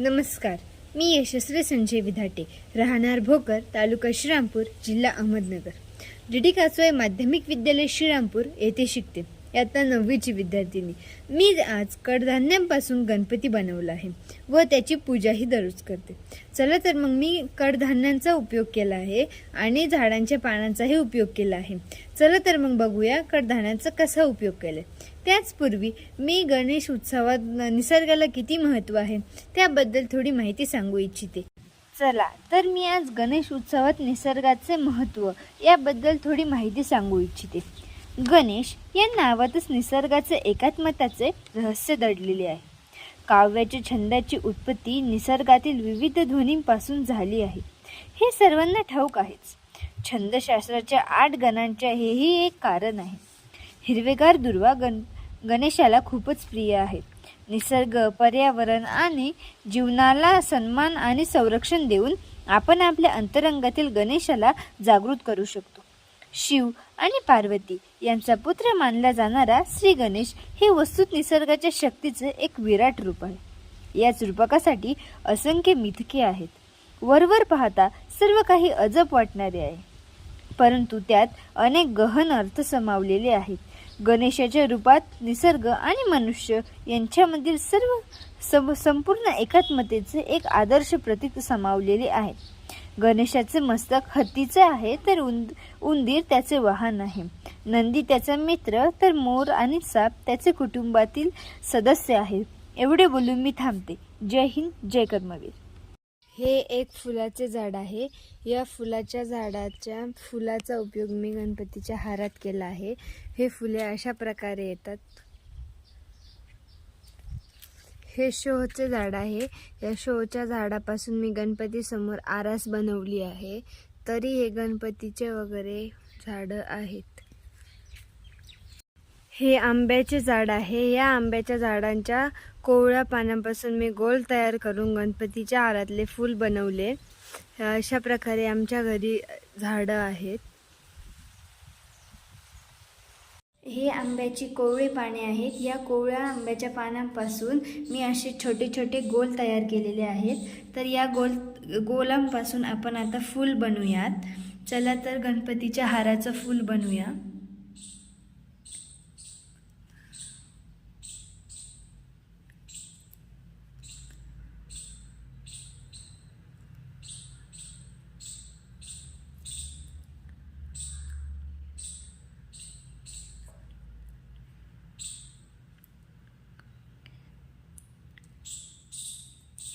नमस्कार. मी यशस्वी संजय विधाटे. राहणार भोकर तालुका श्रीरामपूर जिल्हा अहमदनगर. डी डी कासवाई माध्यमिक विद्यालय श्रीरामपूर येथे शिकते. आता नववीची विद्यार्थिनी. मी आज कडधान्यांपासून गणपती बनवला आहे व त्याची पूजाही दररोज करते. चला तर मग मी कडधान्यांचा उपयोग केला आहे आणि झाडांच्या पानांचाही उपयोग केला आहे. चला तर मग बघूया कडधान्यांचा कसा उपयोग केला त्याचपूर्वी मी गणेश उत्सवात निसर्गाला किती महत्त्व आहे त्याबद्दल थोडी माहिती सांगू इच्छिते. चला तर मी आज गणेश उत्सवात निसर्गाचे महत्त्व याबद्दल थोडी माहिती सांगू इच्छिते. गणेश या नावातच निसर्गाचे एकात्मताचे रहस्य दडलेले आहे. काव्याच्या छंदाची उत्पत्ती निसर्गातील विविध ध्वनींपासून झाली आहे. हे सर्वांना ठाऊक आहेच. छंदशास्त्राच्या आठ गणांच्या हेही एक कारण आहे. हिरवेगार दुर्वा गण गणेशाला खूपच प्रिय आहे. निसर्ग पर्यावरण आणि जीवनाला सन्मान आणि संरक्षण देऊन आपण आपल्या अंतरंगातील गणेशाला जागृत करू शकतो. शिव आणि पार्वती यांचा पुत्र मानला जाणारा श्री गणेश हे वस्तूत निसर्गाच्या शक्तीचे एक विराट रूप आहे. याच रूपकासाठी असंख्य मिथके आहेत. वरवर पाहता सर्व काही अजब वाटणारे आहे. परंतु त्यात अनेक गहन अर्थ समावलेले आहेत. गणेशाच्या रूपात निसर्ग आणि मनुष्य यांच्यामधील सर्व सम संपूर्ण एकात्मतेचे एक आदर्श प्रतीक समावलेले आहे गणेशाचे मस्तक हत्तीचे आहे तर उंद उंदीर त्याचे वाहन आहे. नंदी त्याचा मित्र तर मोर आणि साप त्याचे कुटुंबातील सदस्य आहेत एवढे बोलून मी थांबते. जय हिंद जय कर्मवीर. हे एक फुलाचे झाड आहे. या फुलाच्या झाडाच्या फुलाचा उपयोग मी गणपतीच्या हारात केला आहे. हे फुले अशा प्रकारे येतात. हे शोचे झाड आहे. या शोच्या झाडापासून मी गणपती समोर आरास बनवली आहे. तरी हे गणपतीचे वगैरे झाडं आहेत. हे आंब्याचे झाड आहे. या आंब्याच्या झाडांच्या कोवळ्या पानांपासून मी गोल तयार करून गणपतीच्या आरातले फूल बनवले. अशा प्रकारे आमच्या घरी झाडं आहेत. हे आंब्याची कोवळी पाने आहेत. या कोवळ्या आंब्याच्या पानांपासून मी असे छोटे छोटे गोल तयार केलेले आहेत. तर या गोल गोलांपासून आपण आता फूल बनवूयात. चला तर गणपतीच्या हाराचं फूल बनवूया.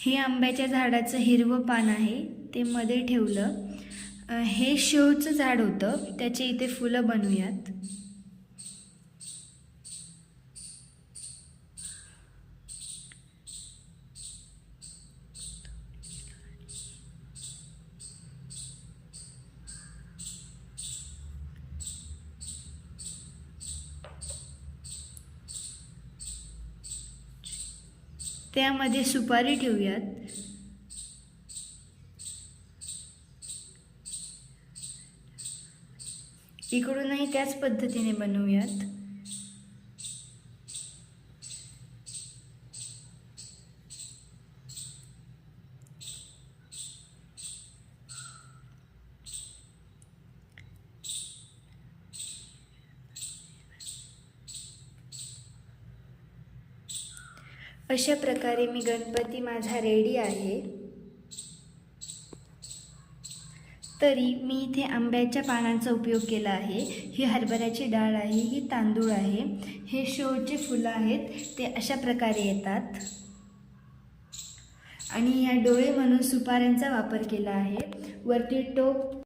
हे आंब्याच्या झाडाचं हिरवं पान आहे ते मध्ये ठेवलं. हे शेवचं झाड होतं त्याचे इथे फुलं बनवूयात. त्यामध्ये सुपारी ठेवूयात. इकडूनही त्याच पद्धतीने बनवूयात. अशा प्रकारे मी गणपती माझा रेडी आहे. तरी मी इथे आंब्याच्या पानांचा उपयोग केला आहे. ही हरभऱ्याची डाळ आहे ही तांदूळ आहे हे शोचे फुलं आहेत ते अशा प्रकारे येतात. आणि या डोळे म्हणून सुपाऱ्यांचा वापर केला आहे. वरती टोप